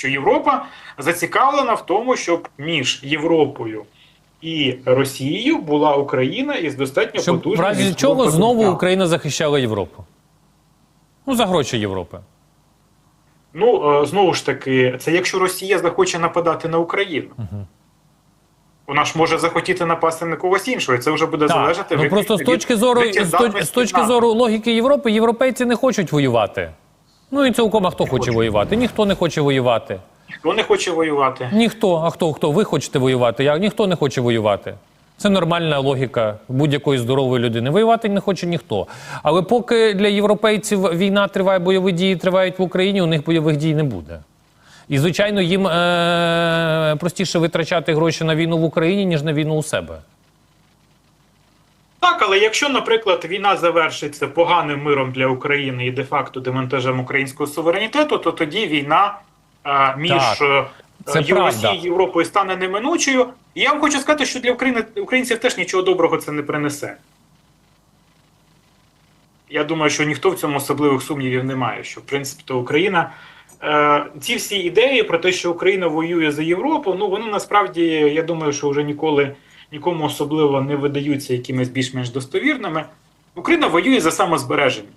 що Європа зацікавлена в тому, щоб між Європою і Росією була Україна із достатньо Щоб в разі чого знову. Україна захищала Європу. Ну, за гроші Європи. Ну, е, знову ж таки, це якщо Росія захоче нападати на Україну. Вона ж може захотіти напасти на когось іншого, і це вже буде залежати ну, просто з точки від зору, з, точ, життєздатності з точки зору логіки Європи, європейці не хочуть воювати. Ну і цілком, а хто хоче хочуть. воювати? Ніхто не хоче воювати. Ніхто не хоче воювати. Ніхто. А хто? Хто? Ви хочете воювати? Я ніхто не хоче воювати. Це нормальна логіка будь-якої здорової людини. Воювати не хоче ніхто. Але поки для європейців війна триває, бойові дії тривають в Україні, у них бойових дій не буде. І, звичайно, їм е- простіше витрачати гроші на війну в Україні, ніж на війну у себе. Так, але якщо, наприклад, війна завершиться поганим миром для України і де-факто демонтажем українського суверенітету, то тоді війна е, між Так, е, це Росією і Європою стане неминучою. І я вам хочу сказати, що для України українців теж нічого доброго це не принесе. Я думаю, що ніхто в цьому особливих сумнівів не має. Що в принципі то Україна. Е, ці всі ідеї про те, що Україна воює за Європу, ну вони насправді, я думаю, що вже ніколи нікому особливо не видаються якимись більш-менш достовірними. Україна воює за самозбереження.